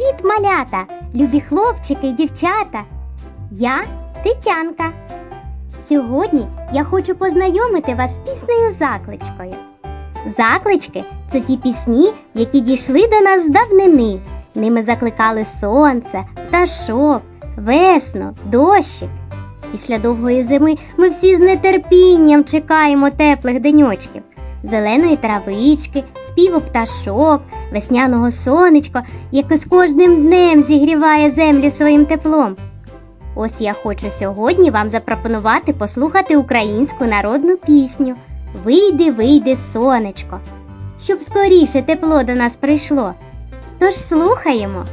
Привіт, малята, любі хлопчики і дівчата. Я Тетянка. Сьогодні я хочу познайомити вас з піснею закличкою. Заклички це ті пісні, які дійшли до нас з давнини. Ними закликали сонце, пташок, весну, дощик. Після довгої зими ми всі з нетерпінням чекаємо теплих деньочків, зеленої травички, співу пташок, весняного сонечка, яке з кожним днем зігріває землю своїм теплом. Ось я хочу сьогодні вам запропонувати послухати українську народну пісню Вийди, вийди, сонечко, щоб скоріше тепло до нас прийшло. Тож слухаємо.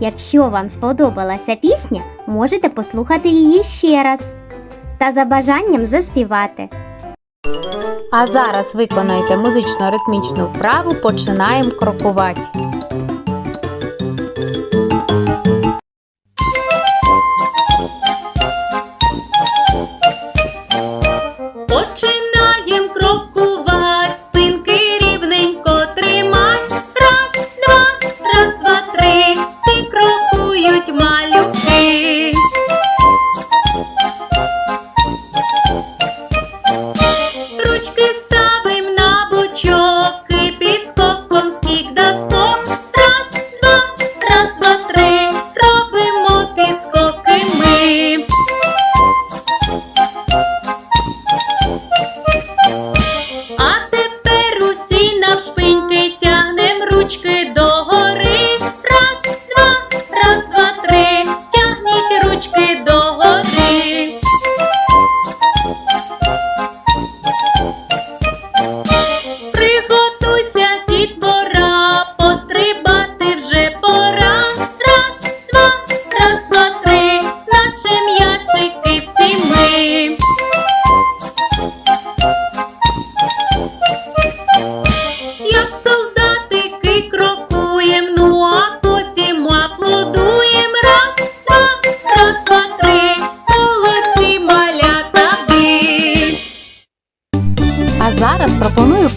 Якщо вам сподобалася пісня, можете послухати її ще раз та за бажанням заспівати. А зараз виконайте музично-ритмічну вправу, починаємо крокувати.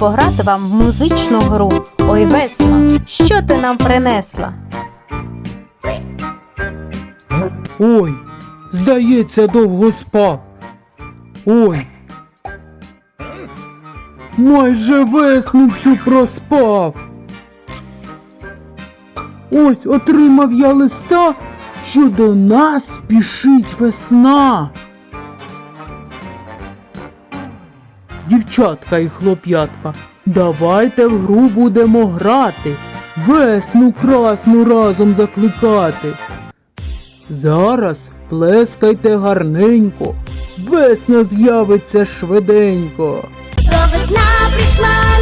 Пограти вам в музичну гру. Ой, весна, що ти нам принесла? Ой, здається, довго спав. Ой. Майже весну всю проспав. Ось отримав я листа, що до нас спішить весна. Дівчатка і хлоп'ятка, давайте в гру будемо грати, весну красну разом закликати. Зараз плескайте гарненько, весна з'явиться швиденько. До весна прийшла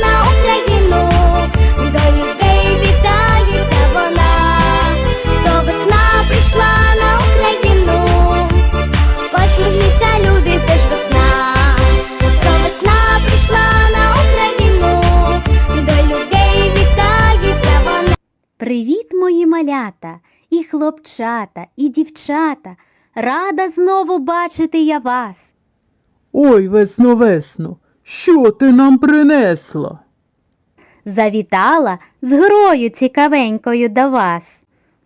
хлопчата, і дівчата. Рада знову бачити я вас. Ой, весно, весно, що ти нам принесла? Завітала з грою цікавенькою до вас.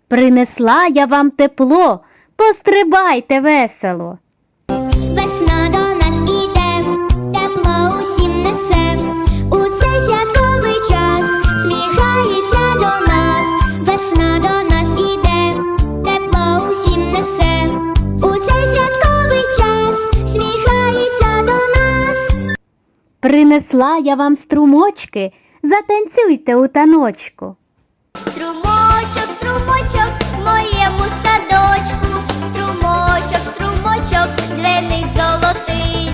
Принесла я вам тепло, пострибайте весело. Принесла я вам струмочки, затанцюйте у таночку. Струмочок, струмочок, моєму садочку, струмочок, струмочок, дзвенить золотий.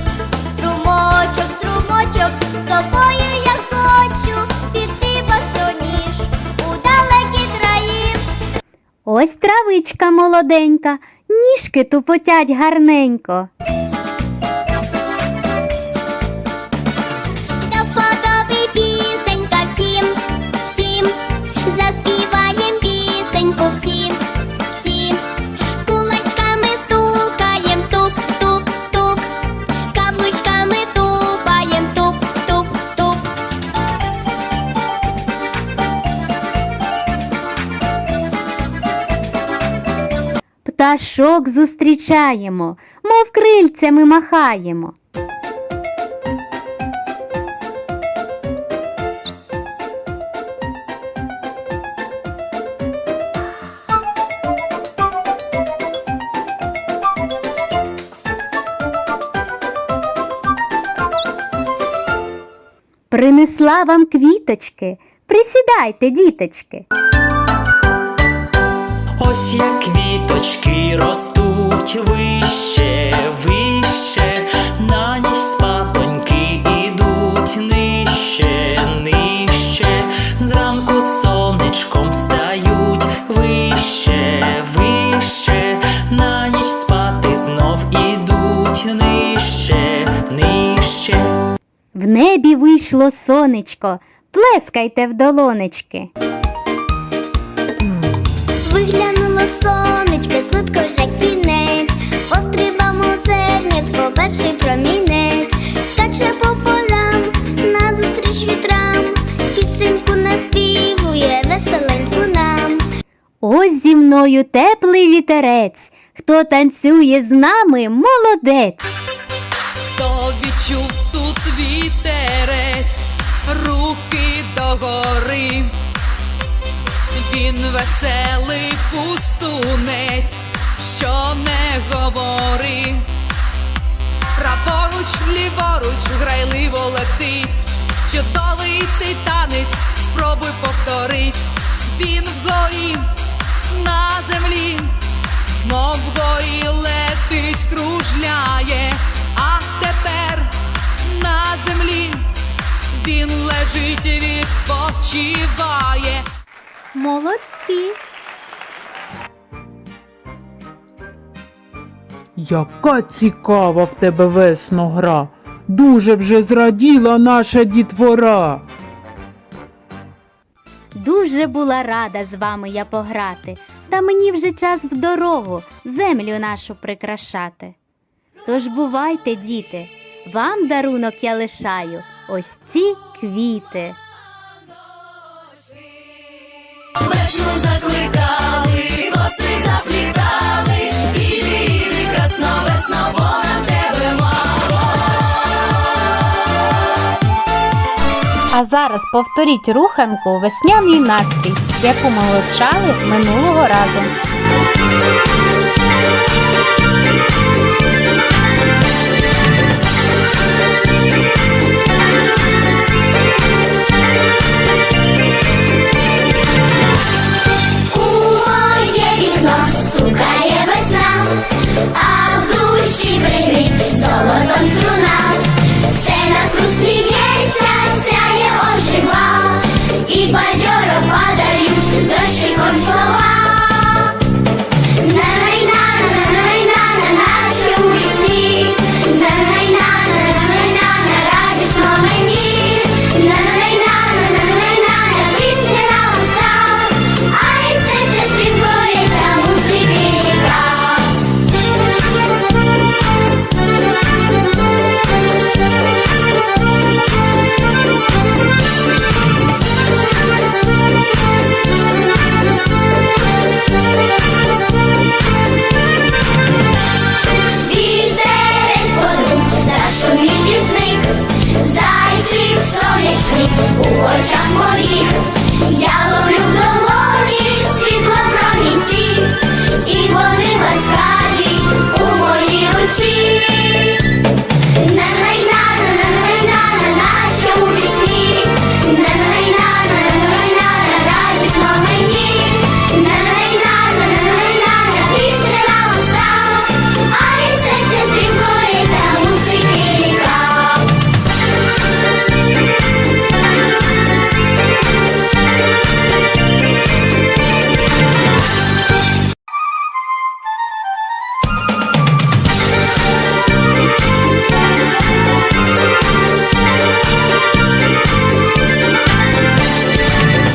Струмочок, струмочок, з тобою я хочу піти босоніж у далекі краї. Ось травичка молоденька, ніжки тупотять гарненько. Пташок зустрічаємо, мов крильцями махаємо. Принесла вам квіточки, присідайте, діточки. Ось як квіточки ростуть вище, вище, на ніч спатоньки ідуть нижче, нижче, зранку сонечком встають вище, вище, на ніч спати знов ідуть нижче, нижче. В небі вийшло сонечко, плескайте в долонечки. Виглянуло сонечко, швидко вже кінець, пострибамо зернятко, перший промінець, скаче по полям, назустріч вітрам, пісеньку наспівує веселеньку нам. Ось зі мною теплий вітерець. Хто танцює з нами, молодець. Хто відчув тут вітерець, руки догори. Він веселий пустунець, що не говори. Праворуч, ліворуч, грайливо летить. Чудовий цей танець, спробуй повторить. Він вгорі на землі, знов вгорі летить, кружляє, а тепер на землі він лежить, відпочиває. Молодці. Яка цікава в тебе весно гра. Дуже вже зраділа наша дітвора. Дуже була рада з вами я пограти, та мені вже час в дорогу землю нашу прикрашати. Тож бувайте, діти, вам дарунок я лишаю ось ці квіти. А зараз повторіть руханку весняний настрій, яку ми вивчали минулого разу.